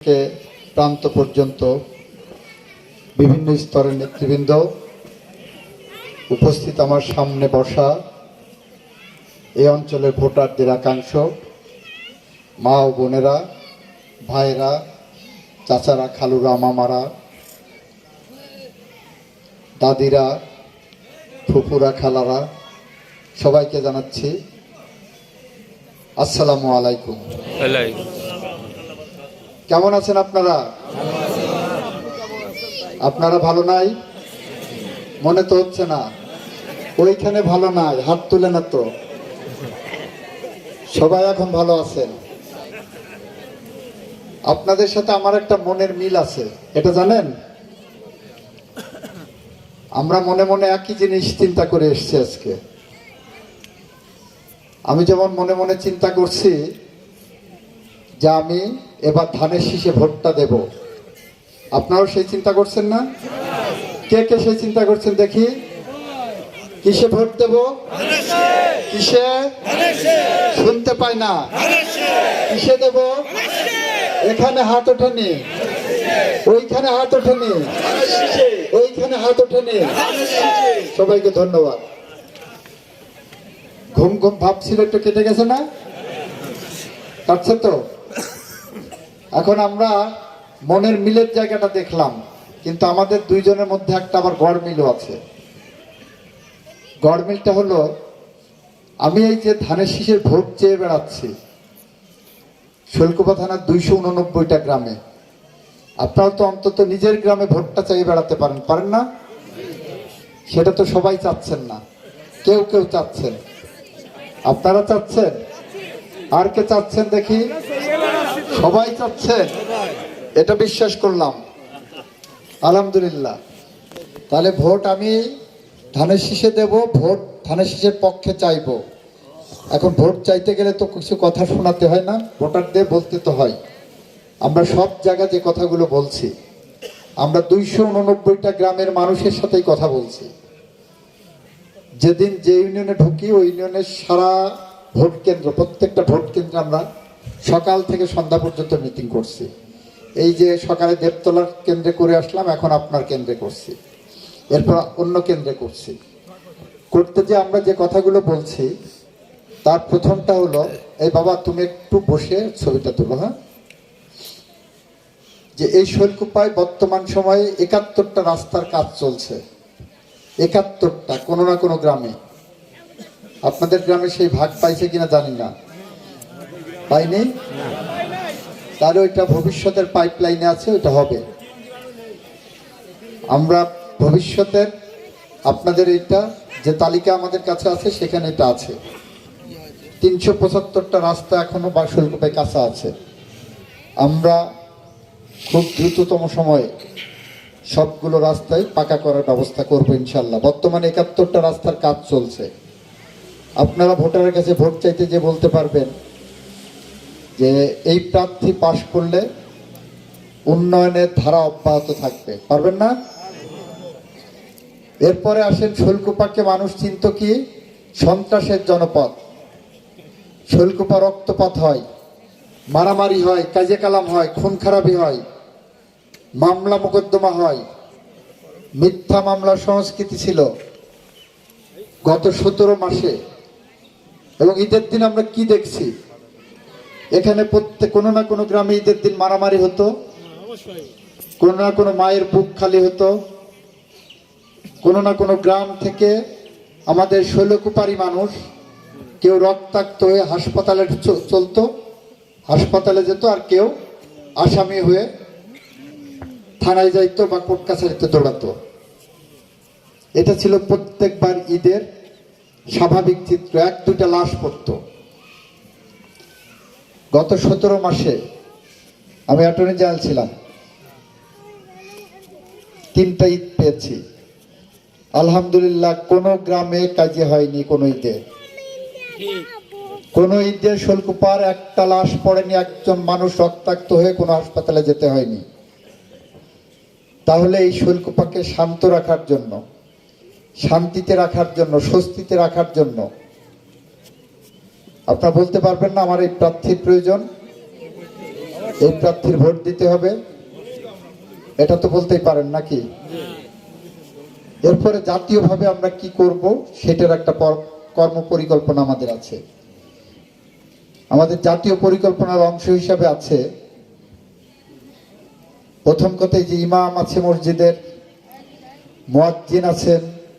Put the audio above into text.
থেকে প্রান্ত পর্যন্ত বিভিন্ন স্তরের নেতৃবৃন্দ উপস্থিত আমার সামনে বসা এই অঞ্চলের ভোটারদের একাংশ, মা ও বোনেরা ভাইরা চাচারা, খালুরা, মামারা, দাদিরা ফুপুরা খালারা, সবাইকে জানাচ্ছি আসসালামু আলাইকুম। কেমন আছেন আপনারা? আপনারা ভালো নাই? মনে তো হচ্ছে না। ওইখানে ভালো নাই, হাত তুলে না তো। সবাই এখন ভালো আছেন। আপনাদের সাথে আমার একটা মনের মিল আছে, এটা জানেন? আমরা মনে মনে একই জিনিস চিন্তা করে এসছি আজকে। আমি যেমন মনে মনে চিন্তা করছি যে আমি এবার ধানের শীষে ভোটটা দেব। আপনারাও সেই চিন্তা করছেন না? কে কে সেই চিন্তা করছেন দেখি? কিসে ভোট দেব? কিসে? শুনতে পাই না। কিসে দেব? এখানে হাত ওঠেনি। ওইখানে হাত ওঠেনি। ওইখানে হাত ওঠেনি। সবাইকে ধন্যবাদ। ঘুম ঘুম ভাবছিল একটু কেটে গেছে না? কাটছে তো? এখন আমরা মনের মিলের জায়গাটা দেখলাম, কিন্তু আমাদের দুইজনের মধ্যে একটা আবার গড় মিলও আছে। গড় মিলটা হলো, আমি এই যে ধানের শীষের ভোট চেয়ে বেড়াচ্ছি, শৈলকুপা থানার দুইশো উননব্বইটা গ্রামে। আপনারা তো অন্তত নিজের গ্রামে ভোটটা চাইয়ে বেড়াতে পারেন পারেন না? সেটা তো সবাই চাচ্ছেন না, কেউ কেউ চাচ্ছেন। আপনারা চাচ্ছেন? আর কে চাচ্ছেন দেখি? সবাই চাচ্ছেন এটা বিশ্বাস করলাম। আলহামদুলিল্লাহ। তাহলে ভোট আমি ধানের শীষে দেব, ভোট ধানের শীষের পক্ষে চাইব। এখন ভোট চাইতে গেলে তো কিছু কথা শোনাতে হয় না, ভোটারদের বলতে তো হয়। আমরা সব জায়গায় যে কথাগুলো বলছি, আমরা দুইশো উননব্বইটা গ্রামের মানুষের সাথেই কথা বলছি। যেদিন যে ইউনিয়নে ঢুকি, ওই ইউনিয়নের সারা ভোট কেন্দ্র, প্রত্যেকটা ভোট কেন্দ্রে আমরা সকাল থেকে সন্ধ্যা পর্যন্ত মিটিং করছি। এই যে সকালে দেবতলার কেন্দ্রে করে আসলাম, এখন আপনার কেন্দ্রে করছি। এরপর অন্য কেন্দ্রে করছি। করতে যে আমরা যে কথাগুলো বলছি, তার প্রথমটা হলো, এই বাবা, তুমি একটু বসে ছবিটা তুলো হ্যাঁ? যে এই শৈলকুপায় বর্তমান সময়ে একাত্তরটা রাস্তার কাজ চলছে। একাত্তরটা, কোনো না কোনো গ্রামে। আপনাদের গ্রামে সেই ভাগ পাইছে কিনা জানি না। পাইনি? তাহলে ওইটা ভবিষ্যতের পাইপ লাইনে আছে ওইটা হবে। আমরা ভবিষ্যতের আপনাদের এইটা, যে তালিকা আমাদের কাছে আছে, সেখানে এটা আছে। তিনশো পঁচাত্তরটা রাস্তা এখনও বাসলকূপে কাঁচা আছে। আমরা খুব দ্রুততম সময়ে সবগুলো রাস্তায় পাকা করার ব্যবস্থা করব ইনশাল্লাহ। বর্তমানে একাত্তরটা রাস্তার কাজ চলছে। আপনারা ভোটারের কাছে ভোট চাইতে যে বলতে পারবেন যে এই প্রার্থী পাশ করলে উন্নয়নের ধারা অব্যাহত থাকবে। পারবেন না? এরপরে আসেন শৈলকুপাকে মানুষ চিন্ত কি? সন্ত্রাসের জনপদ। শৈলকুপা রক্তপাত হয়, মারামারি হয়, কাজে কালাম হয়, খুন খারাপি হয়, মামলা মোকদ্দমা হয়। মিথ্যা মামলা সংস্কৃতি ছিল গত সতেরো মাসে। এবং ঈদের দিন আমরা কি দেখছি? এখানে প্রত্যেক কোনো না কোনো গ্রামে ঈদের দিন মারামারি হতো। কোনো না কোনো মায়ের বুক খালি হতো। কোনো না কোনো গ্রাম থেকে আমাদের শৈলকুপারি মানুষ কেউ রক্তাক্ত হয়ে হাসপাতালে চলতো। হাসপাতালে যেত আর কেউ আসামি হয়ে থানায় যাইতো বা কোর্ট কাছারিতে দৌড়াতো। এটা ছিল প্রত্যেকবার ঈদের স্বাভাবিক চিত্র। এক দুইটা লাশ পড়তো। গত সতেরো মাসে আমি অ্যাটর্নি জেনারেল ছিলাম। তিনটা ঈদ পেয়েছি। আলহামদুলিল্লাহ, কোনো গ্রামে কাজে হয়নি কোনো ঈদে। কোন ঈদে শোলকুপার একটা লাশ পড়েনি, একজন মানুষ রক্তাক্ত হয়ে কোনো হাসপাতালে যেতে হয়নি। তাহলে এই শৈলকুপাকে শান্ত রাখার জন্য, শান্তিতে রাখার জন্য, স্বস্তিতে রাখার জন্য আপনারা বলতে পারবেন না আমার এই প্রার্থীর প্রয়োজন। এই প্রার্থীর ভোট দিতে হবে। এটা তো বলতেই পারেন নাকি? এরপরে জাতীয়ভাবে আমরা কি করব সেটার একটা কর্ম পরিকল্পনা আমাদের আছে। আমাদের জাতীয় পরিকল্পনার অংশ হিসাবে আছে প্রথম কথাই যে ইমাম আছে মসজিদের, মোয়াজ্জিন আছেন